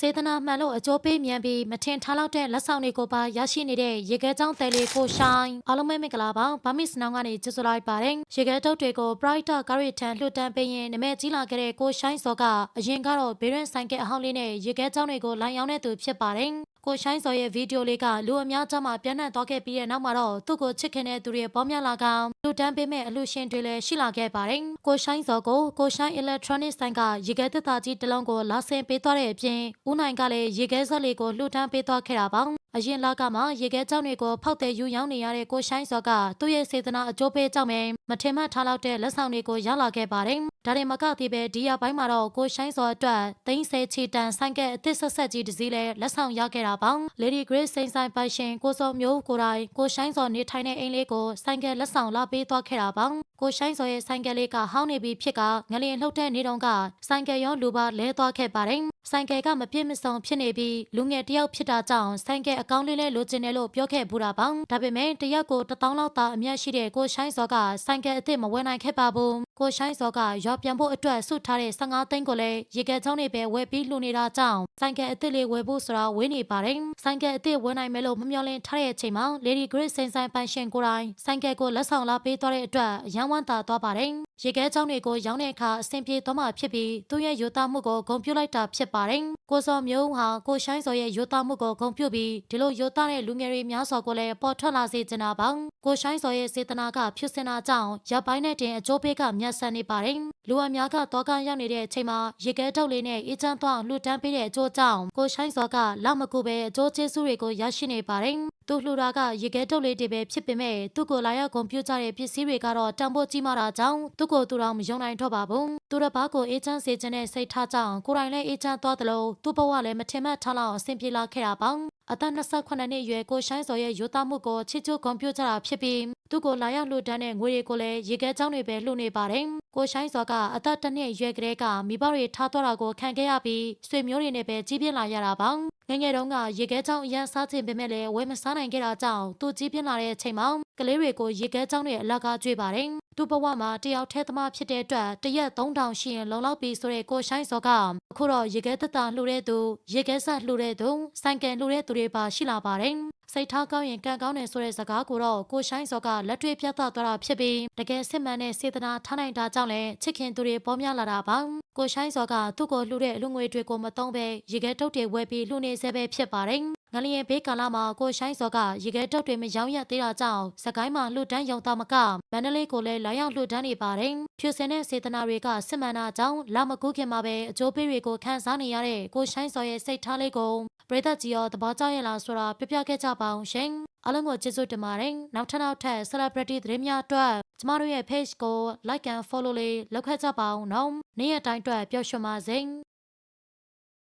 စေတနာမှန်လို့အကျိုးပေးမြန်ပြီးမထင်ထားလောက်တဲ့လက်ဆောင်တွေကိုပါရရှိနေတဲ့ရေခဲချောင်းတယ်လေးကိုရှိုင်းအားလုံးပဲမင်္ဂလာပါဗမစ်နောင်ကနေကျေးဇူးလိုက်ပါတယ်ရေခဲတုတ်တွေကို Brighter ကားရီထန်လွှတ်တန်းပေးရင်နမဲကြီးလာခဲ့တဲ့ကိုရှိုင်းစောကအရင်ကတော့ဘေးရင်ဆိုင်ကအဟောင်းလေးနဲ့ရေခဲချောင်းတွေကိုလိုင်းရောင်းတဲ့သူဖြစ်ပါတယ်ကိုရှိုင်းစောရဲ့ဗီဒီယိုလေးကလူအများကြားမှာပြန့်နှံ့သွားခဲ့ပြီးတဲ့နောက်မှာတော့သူ့ကိုချစ်ခင်တဲ့သူတွေပေါ်များလာကလူတန်းပေးမဲ့အလူရှင်တွေလည်းရှိလာခဲ့ပါတယ်။ ကိုရှိုင်းစောကိုကိုရှိုင်း electronic ဆိုင်ကရေခဲသစ်သားကြီးတစ်လုံးကိုလာဆင်ပေးသွားတဲ့အပြင်ဦးနိုင်ကလည်းရေခဲစက်လေးကိုလှူဒန်းပေးသွားခဲ့တာပါ။အရင်လကမှရေခဲကြောင်တွေကိုဖောက်တဲ့ယူရောင်းနေရတဲ့ကိုရှိုင်းစောကသူ့ရဲ့စေတနာအကျိုးပေးကြောင့်ပဲမထင်မှတ်ထားလောက်တဲ့လက်ဆောင်တွေကိုရလာခဲ့ပါတယ်။ဒါရင်မကသေးပဲဒီရပိုင်းမှာတော့ကိုရှိုင်းစောအတွက်သိန်းဆယ်ချီတန်ဆိုင်ကက်အသစ်ဆက်ဆက်ကြီးတစ်စီးလည်းလက်ဆောင်ရခဲ့တာပါ။ Lady Grace စိန်ဆိုင်ပိုင်ရှင်ကိုစောမျိုးကိုယ်တိုင်ကိုရှိုင်းစောနေထိုင်တဲ့အိမ်လေးကိုဆိုင်ကက်လက်ဆောင်လာပေးသွားခဲ့တာပါ။ ကိုရှိုင်းစောရဲ့ဆိုင်ကယ်လေးကဟောင်းနေပြီဖြစ်ကငလျင်လှုပ်တဲ့နေတုန်းကဆိုင်ကယ်ရောလူပါလဲသွားခဲ့ပါတယ်။ဆိုင်ကယ်ကမပြည့်မစုံဖြစ်နေပြီးလူငယ်တစ်ယောက်ဖြစ်တာကြောင့်ဆိုင်ကယ်အကောင့်လေးနဲ့လိုချင်တယ်လို့ပြောခဲ့ဘူးတာပါ။ဒါပေမဲ့တစ်ယောက်ကိုတစ်တောင်းလောက်သာအမျက်ရှိတဲ့ကိုရှိုင်းစောကဆိုင်ကယ်အစ်စ်မဝယ်နိုင်ခဲ့ပါဘူး။ ကိုရှိုင်းစောကရွာပြန်ဖို့အတွက်ဆုထားတဲ့15သိန်းကိုလည်းရေကဲချောင်းနေပဲဝယ်ပြီးလှူနေတာကြောင့်ဆိုင်ကယ်အစ်စ်လေးဝယ်ဖို့ဆိုတာဝေးနေပါတယ်။ဆိုင်ကယ်အစ်စ်ဝယ်နိုင်မယ်လို့မမျှော်လင့်ထားတဲ့အချိန်မှာ Lady Grace စိန်ဆိုင်ပိုင်ရှင်ကိုယ်တိုင်ဆိုင်ကယ်ကိုလက်ဆောင်လာပေးသွားတဲ့အတွက်အရန်ဝမ်းသာသွားပါတယ်။ ရေကဲချောင်းတွေကိုရောင်းတဲ့အခါအဆင်ပြေသွားမှာဖြစ်ပြီးသူ့ရဲ့ယူသားမှုကိုဂုဏ်ပြုလိုက်တာဖြစ်ပါတယ်။ကိုစောမျိုးဟာကိုရှိုင်းစောရဲ့ယူသားမှုကိုဂုဏ်ပြုပြီးဒီလိုယူသားတဲ့လူငယ်တွေများစွာကိုလည်းပေါ်ထွက်လာစေချင်တာပါ။ကိုရှိုင်းစောရဲ့စေတနာကဖြစ်စင်တာကြောင့်ရပ်ပိုင်းနဲ့တင်အကျိုးပေးကမြတ်ဆန်နေပါတယ်။လူအများကတော့ကရောက်နေတဲ့အချိန်မှာရေကဲထုတ်လေးနဲ့အေးချမ်းသွားလှူဒန်းပေးတဲ့အကျိုးကြောင့်ကိုရှိုင်းစောကလောက်မကူပဲအကျိုးကျေးဇူးတွေကိုရရှိနေပါတယ်။ သူလှူတာကရေခဲထုတ်လေးတွေပဲဖြစ်ပေမဲ့သူ့ကိုလာရောက်ကွန်ပျူတာရဲ့ပစ္စည်းတွေကတော့တန်ဖိုးကြီးမာတာကြောင့်သူ့ကိုသူတော်မယုံနိုင်တော့ပါဘူးသူတစ်ပါးကိုအေးချမ်းစေခြင်းနဲ့စိတ်ထားကြောင့်ကိုယ်တိုင်လည်းအေးချမ်းသွားသလိုသူ့ဘဝလည်းမထင်မှတ်ထားလောက်အဆင်ပြေလာခဲ့တာပါအသက်28နှစ်အရွယ်ကိုရှိုင်းစော်ရဲ့ယူသားမှုကိုချစ်ချူကွန်ပျူတာဖြစ်ပြီးသူ့ကိုလာရောက်လှူဒန်းတဲ့ငွေတွေကိုလည်းရေခဲချောင်းတွေပဲလှူနေပါတယ်။ ကိုရှိုင်းစော်ကအသက်တစ်နှစ်အရွယ်ကလေးကမိဘတွေထားတော့တာကိုခံခဲ့ရပြီးဆွေမျိုးတွေနဲ့ပဲကြီးပြင်းလာရတာပါ။ငယ်ငယ်တုန်းကရေခဲချောင်းအရန်စားခြင်းပေမဲ့လည်းဝယ်မစားနိုင်ခဲ့တာကြောင့်သူကြီးပြင်းလာတဲ့အချိန်မှာကလေးတွေကိုရေခဲချောင်းတွေအလကားကျွေးပါတယ်။သူ့ဘဝမှာတယောက်ထဲသမားဖြစ်တဲ့အတွက်တရက်3000ရှိရင်လုံလောက်ပြီဆိုတဲ့ကိုရှိုင်းစော်ကအခုတော့ရေခဲသက်တာလှူတဲ့သူရေခဲဆက်လှူတဲ့သူဆိုင်ကယ်လှူတဲ့သူတွေပါရှိလာပါတယ်။စိတ်ထားကောင်းရင်ကံကောင်းတယ်ဆိုတဲ့စကားကိုတော့ကိုရှိုင်းစော်ကလက်တွေ့ပြသသွားတာဖြစ်ပြီးတကယ်စစ်မှန်တဲ့စေတနာထားနိုင်တာကြောင့်လည်းချစ်ခင်သူတွေပေါ်များလာတာပါကိုရှိုင်းစော်ကသူ့ကိုလှူတဲ့အလူငွေတွေကိုမသုံးဘဲရေခဲထုတ်တွေဝယ်ပြီးလှူနေစေပဲဖြစ်ပါတယ်ငလျင်ဘေးကာလမှာကိုရှိုင်းစော်ကရေခဲတုတ်တွေမရောင်းရသေးတာကြောင့်စကိုင်းမှာလှူဒန်းရုံသားမကမန္တလေးကိုလည်းလာရောက်လှူဒန်းနေပါတယ်။ဖြူစင်တဲ့စေတနာတွေကစစ်မှန်တာကြောင့်လာမကူးခင်မှာပဲအကျိုးပေးတွေကိုခန်းစားနေရတဲ့ကိုရှိုင်းစော်ရဲ့စိတ်ထားလေးကို ပရိသတ်ကြီးရောသဘောကျရဲ့လားဆိုတာပြပြခဲ့ကြပါအောင်ရှင်။အားလုံးကိုကျေးဇူးတင်ပါတယ်။နောက်ထပ်နောက်ထပ် celebrity သတင်းများအတွက်ကျမတို့ရဲ့ page ကို like and follow လေးလုပ်ခဲ့ကြပါအောင်နော်။နေ့ရက်တိုင်းအတွက်ပျော်ရွှင်ပါစေ။